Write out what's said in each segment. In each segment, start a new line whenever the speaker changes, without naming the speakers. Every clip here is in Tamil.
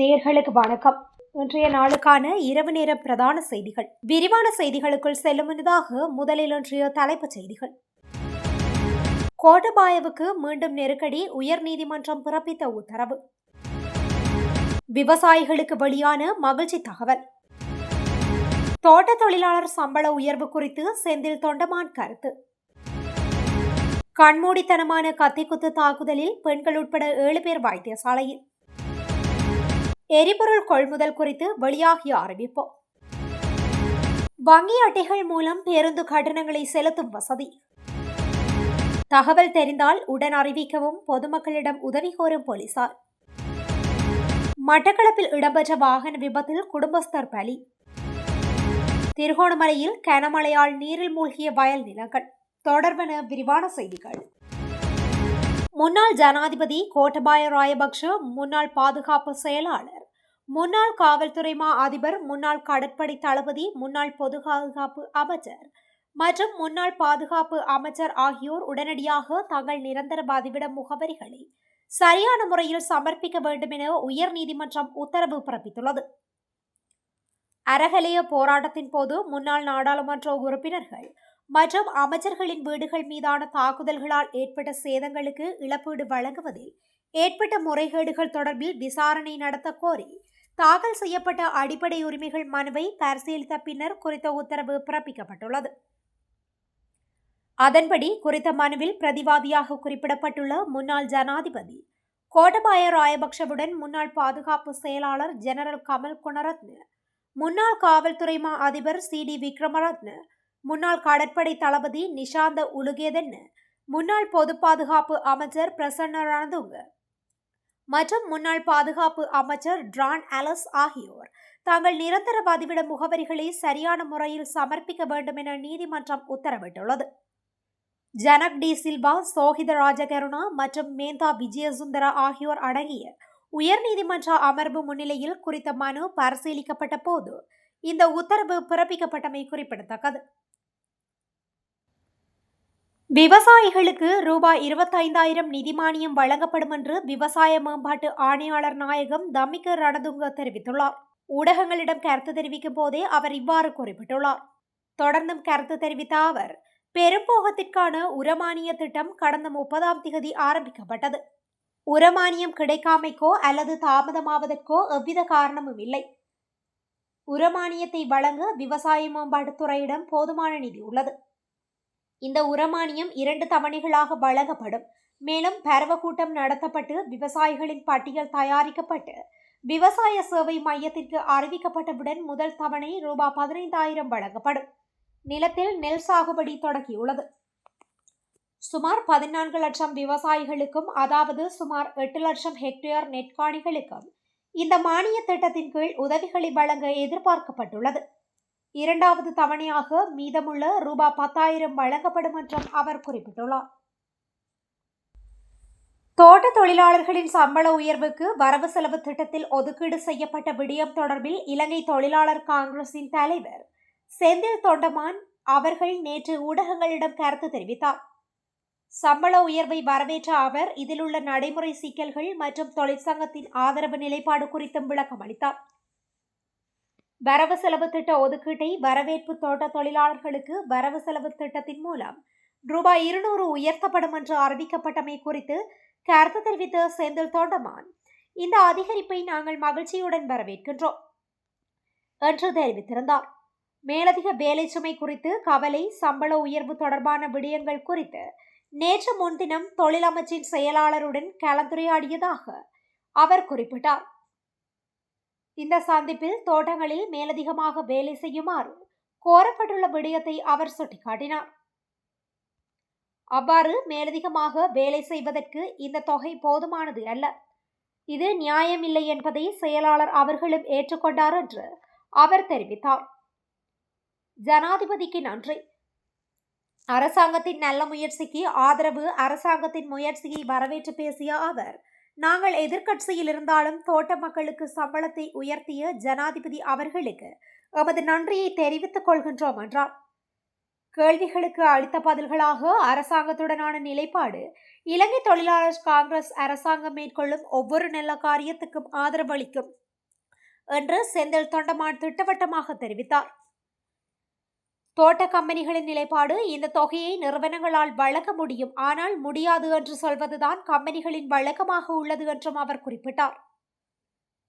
நேர்களுக்கு வணக்கம். இன்றைய நாளுக்கான இரவு நேர பிரதான செய்திகள். விரிவான செய்திகளுக்குள் செல்லும் முன்னதாக முதலில் இன்றைய தலைப்புச் செய்திகள். கோட்டபாயவுக்கு மீண்டும் நெருக்கடி உயர்நீதிமன்றம் பிறப்பித்த உத்தரவு. விவசாயிகளுக்கு வெளியான மகிழ்ச்சி தகவல். தோட்ட தொழிலாளர் சம்பள உயர்வு குறித்து செந்தில் தொண்டமான் கருத்து. கண்மூடித்தனமான கத்திக்குத்து தாக்குதலில் பெண்கள் உட்பட ஏழு பேர் வைத்தியசாலையில். எரிபொருள் கொள்முதல் குறித்து வெளியாகிய அறிவிப்பு. வங்கி அட்டைகள் மூலம் பேருந்து கட்டணங்களை செலுத்தும் வசதி. தகவல் தெரிந்தால் உடன் அறிவிக்கவும் பொதுமக்களிடம் உதவி கோரும் போலீசார். மட்டக்களப்பில் இடம்பெற்ற வாகன விபத்தில் குடும்பஸ்தர் பலி. திருகோணமலையில் கனமழையால் நீரில் மூழ்கிய வயல் நிலங்கள். தொடர்பன விரிவான செய்திகள். முன்னாள் ஜனாதிபதி கோட்டபாய ராயபக்ஷ முன்னாள் பாதுகாப்பு செயலாளர் முன்னாள் காவல்துறை மா அதிபர் முன்னாள் கடற்படை தளபதி முன்னாள் பொது பாதுகாப்பு அமைச்சர் மற்றும் முன்னாள் பாதுகாப்பு அமைச்சர் ஆகியோர் உடனடியாக தங்கள் நிரந்தர பதிவிட முகவரிகளை சரியான முறையில் சமர்ப்பிக்க வேண்டும் என உயர்நீதிமன்றம் உத்தரவு பிறப்பித்துள்ளது. அறகலைய போராட்டத்தின் போது முன்னாள் நாடாளுமன்ற உறுப்பினர்கள் மற்றும் அமைச்சர்களின் வீடுகள் மீதான தாக்குதல்களால் ஏற்பட்ட சேதங்களுக்கு இழப்பீடு வழங்குவதில் ஏற்பட்ட முறைகேடுகள் தொடர்பில் விசாரணை நடத்த கோரி தாக்கல் செய்யப்பட்ட அடிப்படை உரிமைகள் மனுவை பரிசீலித்த பின்னர் குறித்த உத்தரவு பிறப்பிக்கப்பட்டுள்ளது. அதன்படி குறித்த மனுவில் பிரதிவாதியாக குறிப்பிடப்பட்டுள்ள முன்னாள் ஜனாதிபதி கோட்டபாய ராயபக்ஷவுடன் முன்னாள் பாதுகாப்பு செயலாளர் ஜெனரல் கமல் குணரத்ன முன்னாள் காவல்துறை மா அதிபர் சி டி விக்ரமரத்ன முன்னாள் கடற்படை தளபதி நிஷாந்த உலுகேதன் முன்னாள் பொது பாதுகாப்பு அமைச்சர் பிரசன்ன ரணதுங்க. மற்றும் முன்னாள் பாதுகாப்பு அமைச்சர் டிரான் அலஸ் ஆகியோர். தாங்கள் நிரந்தர பதிவிட முகவரிகளை சரியான முறையில் சமர்ப்பிக்க வேண்டும் என நீதிமன்றம் உத்தரவிட்டுள்ளது. ஜனக் டி சில்வா சோஹித ராஜகருணா மற்றும் மேந்தா விஜயசுந்தரா ஆகியோர் அடங்கிய உயர்நீதிமன்ற அமர்வு முன்னிலையில் குறித்த மனு பரிசீலிக்கப்பட்ட போது இந்த உத்தரவு பிறப்பிக்கப்பட்டமை குறிப்பிடத்தக்கது. விவசாயிகளுக்கு ரூபாய் இருபத்தைந்தாயிரம் நிதி மானியம் வழங்கப்படும் என்று விவசாய மேம்பாட்டு ஆணையாளர் நாயகம் தமிக்க ரணதுங்க தெரிவித்துள்ளார். ஊடகங்களிடம் கருத்து தெரிவிக்கும் போதே அவர் இவ்வாறு குறிப்பிட்டுள்ளார். தொடர்ந்தும் கருத்து தெரிவித்த அவர் பெரும்போகத்திற்கான உரமானிய திட்டம் கடந்த முப்பதாம் திகதி ஆரம்பிக்கப்பட்டது. உரமானியம் கிடைக்காமைக்கோ அல்லது தாமதமாவதற்கோ எவ்வித காரணமும் இல்லை. உரமானியத்தை வழங்க விவசாய மேம்பாட்டுத்துறையிடம் போதுமான நிதி உள்ளது. இந்த உரமானியம் இரண்டு தவணைகளாக வழங்கப்படும். மேலும் பரவ கூட்டம் நடத்தப்பட்டு விவசாயிகளின் பட்டியல் தயாரிக்கப்பட்டு விவசாய சேவை மையத்திற்கு அறிவிக்கப்பட்டவுடன் முதல் தவணை ரூபாய் பதினைந்தாயிரம் வழங்கப்படும். நிலத்தில் நெல் சாகுபடி தொடங்கியுள்ளது. சுமார் பதினான்கு லட்சம் விவசாயிகளுக்கும் அதாவது சுமார் எட்டு லட்சம் ஹெக்டேர் நெற்காணிகளுக்கும் இந்த மானிய திட்டத்தின் கீழ் உதவிகளை வழங்க எதிர்பார்க்கப்பட்டுள்ளது. இரண்டாவது தவணையாக மீதமுள்ள ரூபாய் பத்தாயிரம் வழங்கப்படும் என்றும் அவர் குறிப்பிட்டுள்ளார். தோட்ட தொழிலாளர்களின் சம்பள உயர்வுக்கு வரவு செலவு திட்டத்தில் ஒதுக்கீடு செய்யப்பட்ட விடயம் தொடர்பில் இலங்கை தொழிலாளர் காங்கிரசின் தலைவர் செந்தில் தொண்டமான் அவர்கள் நேற்று ஊடகங்களிடம் கருத்து தெரிவித்தார். சம்பள உயர்வை வரவேற்ற அவர் இதில் உள்ள நடைமுறை சிக்கல்கள் மற்றும் தொழிற்சங்கத்தின் ஆதரவு நிலைப்பாடு குறித்தும் விளக்கம் அளித்தார் வரவு செலவு திட்ட ஒதுக்கீட்டை வரவேற்பு தோட்ட தொழிலாளர்களுக்கு வரவு செலவு திட்டத்தின் மூலம் ரூபாய் இருநூறு உயர்த்தப்படும் என்று அறிவிக்கப்பட்டமை குறித்து கருத்து தெரிவித்த செந்தில் தோண்டமான். இந்த அதிகரிப்பை நாங்கள் மகிழ்ச்சியுடன் வரவேற்கின்றோம் என்று தெரிவித்திருந்தார். மேலதிக வேலை சுமை குறித்து கவலை சம்பள உயர்வு தொடர்பான விடயங்கள் குறித்து நேற்று முன்தினம் தொழிலமைச்சின் செயலாளருடன் கலந்துரையாடியதாக அவர் குறிப்பிட்டார். இந்த சந்திப்பில் தோட்டங்களில் மேலதிகமாக வேலை செய்யுமாறு கோரப்பட்டுள்ள விடயத்தை அவர் சுட்டிக்காட்டினார். அவ்வாறு மேலதிகமாக வேலை செய்வதற்கு இந்த தொகை போதுமானது அல்ல. இது நியாயமில்லை என்பதை செயலாளர் அவர்களும் ஏற்றுக்கொண்டார் என்று அவர் தெரிவித்தார். ஜனாதிபதிக்கு நன்றி. அரசாங்கத்தின் நல்ல முயற்சிக்கு ஆதரவு அரசாங்கத்தின் முயற்சியை வரவேற்று பேசிய அவர் நாங்கள் எதிர்க்கட்சியில் இருந்தாலும் தோட்ட மக்களுக்கு சம்பளத்தை உயர்த்திய ஜனாதிபதி அவர்களுக்கு எமது நன்றியை தெரிவித்துக் கொள்கின்றோம் என்றார். கேள்விகளுக்கு அளித்த பதில்களாக அரசாங்கத்துடனான நிலைப்பாடு இலங்கை தொழிலாளர் காங்கிரஸ் அரசாங்கம் மேற்கொள்ளும் ஒவ்வொரு நல்ல காரியத்துக்கும் ஆதரவளிக்கும் என்று செந்தில் தொண்டமான் திட்டவட்டமாக தெரிவித்தார். தோட்ட கம்பெனிகளின் நிலைப்பாடு இந்த தொகையை நிறுவனங்களால் வழங்க முடியும். ஆனால் முடியாது என்று சொல்வதுதான் கம்பெனிகளின் வழக்கமாக உள்ளது என்றும் அவர் குறிப்பிட்டார்.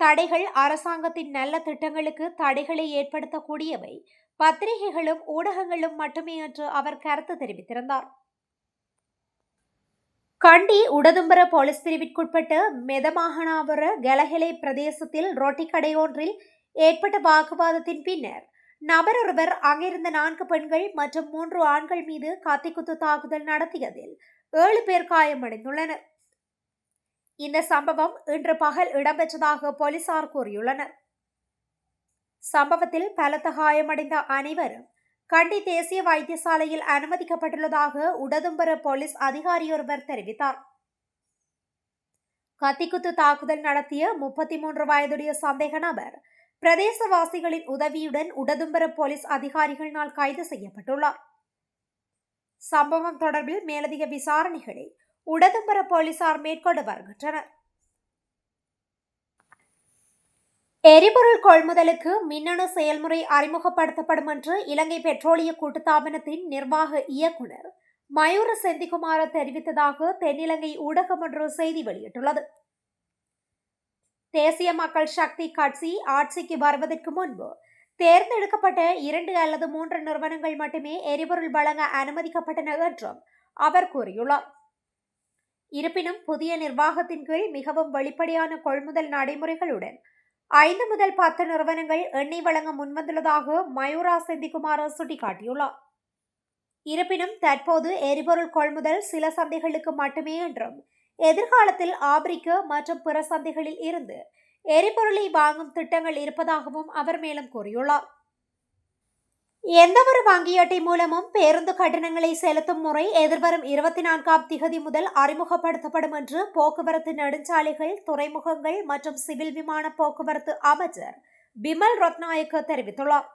தடைகள் அரசாங்கத்தின் நல்ல திட்டங்களுக்கு தடைகளை ஏற்படுத்தக்கூடியவை. பத்திரிகைகளும் ஊடகங்களும் மட்டுமே என்று அவர் கருத்து தெரிவித்திருந்தார். கண்டி உடதும்பர போலீஸ் பிரிவிற்குட்பட்ட மெதமாகனாபுர கலஹெலை பிரதேசத்தில் ரொட்டி கடையொன்றில் ஏற்பட்ட வாக்குவாதத்தின் பின்னர் நபர் ஒருவர் அங்கிருந்த நான்கு பெண்கள் மற்றும் மூன்று ஆண்கள் மீது கத்திக்குத்து தாக்குதல் நடத்தியதில் ஏழு பேர் காயமடைந்துள்ளனர். இந்த சம்பவம் இன்று பகல் இடம்பெற்றதாக போலீசார் கூறியுள்ளனர். சம்பவத்தில் பலத்த காயமடைந்த அனைவரும் கண்டி தேசிய வைத்தியசாலையில் அனுமதிக்கப்பட்டுள்ளதாக உடதும்பர போலீஸ் அதிகாரியொருவர் தெரிவித்தார். கத்திக்குத்து தாக்குதல் நடத்திய முப்பத்தி மூன்று வயதுடைய சந்தேக நபர் பிரதேசவாசிகளின் உதவியுடன் உடதும்பர போலீஸ் அதிகாரிகளினால் கைது செய்யப்பட்டுள்ளார். சம்பவம் தொடர்பில் மேலதிக விசாரணைகளை உடதும்பர போலீசார் மேற்கொண்டு வருகின்றனர். எரிபொருள் கொள்முதலுக்கு மின்னணு செயல்முறை அறிமுகப்படுத்தப்படும் என்று இலங்கை பெட்ரோலிய கூட்டுத்தாபனத்தின் நிர்வாக இயக்குனர் மயூர செந்திகுமார தெரிவித்ததாக தென்னிலங்கை ஊடகம் ஒன்று செய்தி வெளியிட்டுள்ளது. தேசிய மக்கள் சக்தி கட்சி ஆட்சிக்கு வருவதற்கு முன்பு தேர்ந்தெடுக்கப்பட்ட இரண்டு அல்லது மூன்று நிறுவனங்கள் மட்டுமே எரிபொருள் வழங்க அனுமதிக்கப்பட்டன என்றும் அவர் கூறியுள்ளார். இருப்பினும் புதிய நிர்வாகத்தின் கீழ் மிகவும் வெளிப்படையான கொள்முதல் நடைமுறைகளுடன் ஐந்து முதல் பத்து நிறுவனங்கள் எண்ணெய் வழங்க முன்வந்துள்ளதாக மயூரா செந்திகுமார சுட்டிக்காட்டியுள்ளார். இருப்பினும் தற்போது எரிபொருள் கொள்முதல் சில சந்தைகளுக்கு மட்டுமே என்றும் எதிர்காலத்தில் ஆப்பிரிக்க மற்றும் பிற சந்தைகளில் இருந்து எரிபொருளை வாங்கும் திட்டங்கள் இருப்பதாகவும் அவர் மேலும் கூறியுள்ளார். எந்தவொரு வங்கி அட்டை மூலமும் பேருந்து கட்டணங்களை செலுத்தும் முறை எதிர்வரும் இருபத்தி நான்காம் திகதி முதல் அறிமுகப்படுத்தப்படும் என்று போக்குவரத்து நெடுஞ்சாலைகள் துறைமுகங்கள் மற்றும் சிவில் விமான போக்குவரத்து அமைச்சர் பிமல் ரத்நாயக்க தெரிவித்துள்ளார்.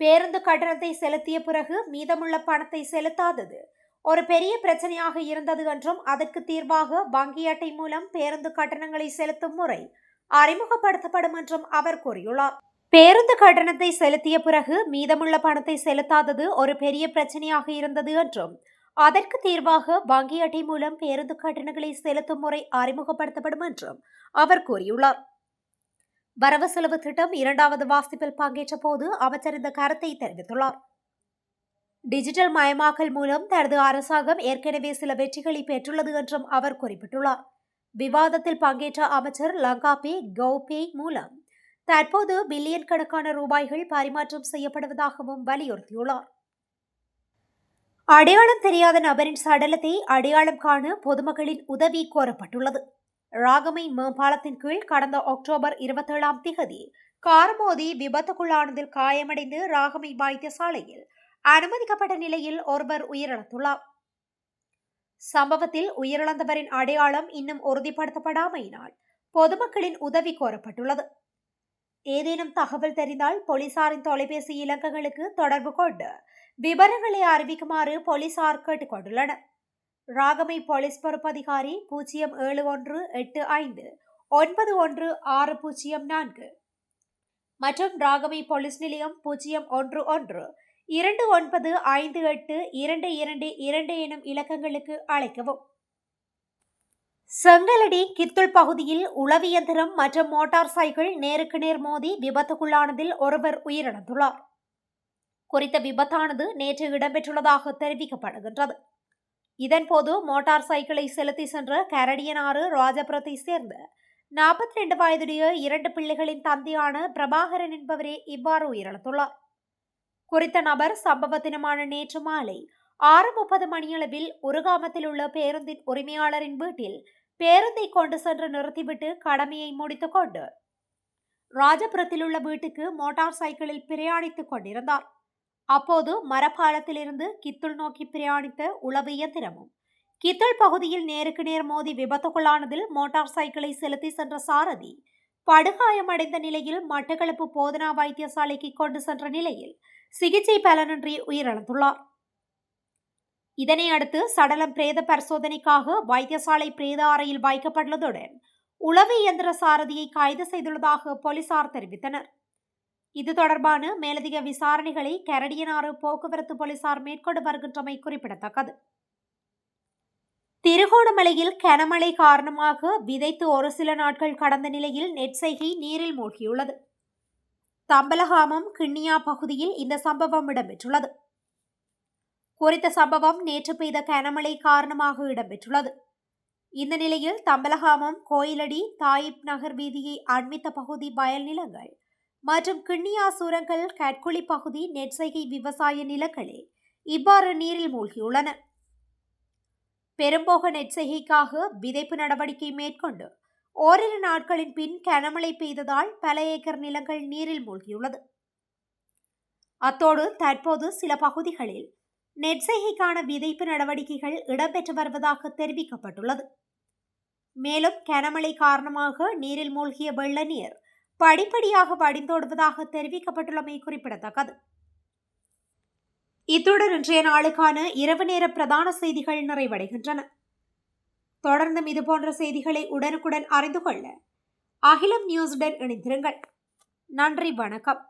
பேருந்து கட்டணத்தை செலுத்திய பிறகு மீதமுள்ள பணத்தை செலுத்தாதது ஒரு பெரிய பிரச்சனையாக இருந்தது என்றும் அதற்கு தீர்வாக வங்கி அட்டை மூலம் பேருந்து கட்டணங்களை செலுத்தும் முறை அறிமுகப்படுத்தப்படும் என்றும் அவர் கூறியுள்ளார். பேருந்து கட்டணத்தை செலுத்திய பிறகு மீதமுள்ள பணத்தை செலுத்தாதது ஒரு பெரிய பிரச்சனையாக இருந்தது என்றும் அதற்கு தீர்வாக வங்கி அட்டை மூலம் பேருந்து கட்டணங்களை செலுத்தும் முறை அறிமுகப்படுத்தப்படும் என்றும் அவர் கூறியுள்ளார். வரவு செலவு திட்டம் இரண்டாவது வாசிப்பில் பங்கேற்ற போது அமைச்சர் இந்த கருத்தை தெரிவித்துள்ளார். டிஜிட்டல் மயமாக்கல் மூலம் தனது அரசாங்கம் ஏற்கனவே சில வெற்றிகளை பெற்றுள்ளது என்றும் அவர் குறிப்பிட்டுள்ளார். விவாதத்தில் பங்கேற்ற அமைச்சர் லங்காபே கௌபே மூலம் தற்போது பில்லியன் கணக்கான ரூபாய்கள் பரிமாற்றம் செய்யப்படுவதாகவும் வலியுறுத்தியுள்ளார். அடையாளம் தெரியாத நபரின் சடலத்தை அடையாளம் காண பொதுமக்களின் உதவி கோரப்பட்டுள்ளது. ராகமை மேம்பாலத்தின் கீழ் கடந்த அக்டோபர் இருபத்தேழாம் திகதி கார் மோதி விபத்துக்குள்ளானதில் காயமடைந்து ராகமை வைத்தியசாலையில் அனுமதிக்கப்பட்ட நிலையில் ஒருவர் உயிரிழந்துள்ளார். சம்பவத்தில் உயிரிழந்தவரின் அடையாளம் இன்னும் உறுதிப்படுத்தப்படாமையினால் பொதுமக்களின் உதவி கோரப்பட்டுள்ளது. ஏதேனும் தகவல் தெரிந்தால் போலீசாரின் தொலைபேசி இலக்கங்களுக்கு தொடர்பு கொண்டு விவரங்களை அறிவிக்குமாறு போலீசார் கேட்டுக்கொண்டுள்ளனர். ராகமை போலீஸ் பொறுப்பதிகாரி பூஜ்ஜியம் ஏழு ஒன்று எட்டு ஐந்து ஒன்பது ஒன்று ஆறு பூஜ்ஜியம் நான்கு மற்றும் ராகமை போலீஸ் நிலையம் பூஜ்ஜியம் ஒன்று ஒன்று இரண்டு ஒன்பது ஐந்து எட்டு இரண்டு இரண்டு இரண்டு எனும் இலக்கங்களுக்கு அழைக்கவும். செங்கலடி கித்துள் பகுதியில் உளவியந்திரம் மற்றும் மோட்டார் சைக்கிள் நேருக்கு நேர் மோதி விபத்துக்குள்ளானதில் ஒருவர் உயிரிழந்துள்ளார். குறித்த விபத்தானது நேற்று இடம்பெற்றுள்ளதாக தெரிவிக்கப்படுகின்றது. இதன்போது மோட்டார் சைக்கிளை செலுத்தி சென்ற கரடியனாறு ராஜபுரத்தை சேர்ந்த நாற்பத்தி ரெண்டு வயதுடைய இரண்டு பிள்ளைகளின் தந்தையான பிரபாகரன் என்பவரே இவ்வாறு உயிரிழந்துள்ளார். குறித்த நபர் சம்பவ தினமான நேற்று மாலை ஆறு முப்பது மணியளவில் உருகாமத்தில் உள்ள பேருந்தின் உரிமையாளரின் வீட்டில் பேருந்தை கொண்டு சென்று நிறுத்திவிட்டு கடமையை முடித்துக்கொண்டு ராஜபுரத்தில் உள்ள வீட்டுக்கு மோட்டார் சைக்கிளில் பிரயாணித்துக் கொண்டிருந்தார். அப்போது மரப்பாலத்திலிருந்து கித்துள் நோக்கி பிரயாணித்த உளவு இயந்திரமும் கித்துள் பகுதியில் நேருக்கு நேர் மோதி விபத்துக்குள்ளானதில் மோட்டார் சைக்கிளை செலுத்தி சென்ற சாரதி படுகாயமடைந்த நிலையில் மட்டக்களப்பு போதனா வைத்தியசாலைக்கு கொண்டு சென்ற நிலையில் சிகிச்சை பலனின்றி உயிரிழந்துள்ளார். இதனை அடுத்து சடலம் பிரேத பரிசோதனைக்காக வைத்தியசாலை பிரேத அறையில் வைக்கப்பட்டுள்ளதுடன் உளவு இயந்திர சாரதியை கைது செய்துள்ளதாக போலீசார் தெரிவித்தனர். இது தொடர்பான மேலதிக விசாரணைகளை கரடியனாறு போக்குவரத்து போலீசார் மேற்கொண்டு வருகின்றமை குறிப்பிடத்தக்கது. திருகோணமலையில் கனமழை காரணமாக விதைத்து ஒரு சில நாட்கள் கடந்த நிலையில் நெற்செய்கை நீரில் மூழ்கியுள்ளது. தம்பலகாமம் கிண்ணியா பகுதியில் இந்த சம்பவம் இடம்பெற்றுள்ளது. குறித்த சம்பவம் நேற்று பெய்த கனமழை காரணமாக இடம்பெற்றுள்ளது. இந்த நிலையில் தம்பலகாமம் கோயிலடி தாயிப் நகர் வீதியை அண்மித்த பகுதி வயல் நிலங்கள் மற்றும் கிண்ணியா சுரங்கள் கட்குழி பகுதி நெற்செய்கை விவசாய நிலங்களே இவ்வாறு நீரில் மூழ்கியுள்ளன. பெரும்போக நெற்செய்கைக்காக விதைப்பு நடவடிக்கை மேற்கொண்டு ஓரிரு நாட்களின் பின் கனமழை பெய்ததால் பல ஏக்கர் நிலங்கள் நீரில் மூழ்கியுள்ளது. அத்தோடு தற்போது சில பகுதிகளில் நெற்செய்கைக்கான விதைப்பு நடவடிக்கைகள் இடம்பெற்று வருவதாக தெரிவிக்கப்பட்டுள்ளது. மேலும் கனமழை காரணமாக நீரில் மூழ்கிய வெள்ள நீர் படிப்படியாக வடிந்தோடுவதாக தெரிவிக்கப்பட்டுள்ளமை குறிப்பிடத்தக்கது. இத்துடன் இன்றைய நாளுக்கான இரவு நேர பிரதான செய்திகள் நிறைவடைகின்றன. தொடர்ந்தும் இதுபோன்ற செய்திகளை உடனுக்குடன் அறிந்து கொள்ள அகிலம் நியூஸுடன் இணைந்திருங்கள். நன்றி வணக்கம்.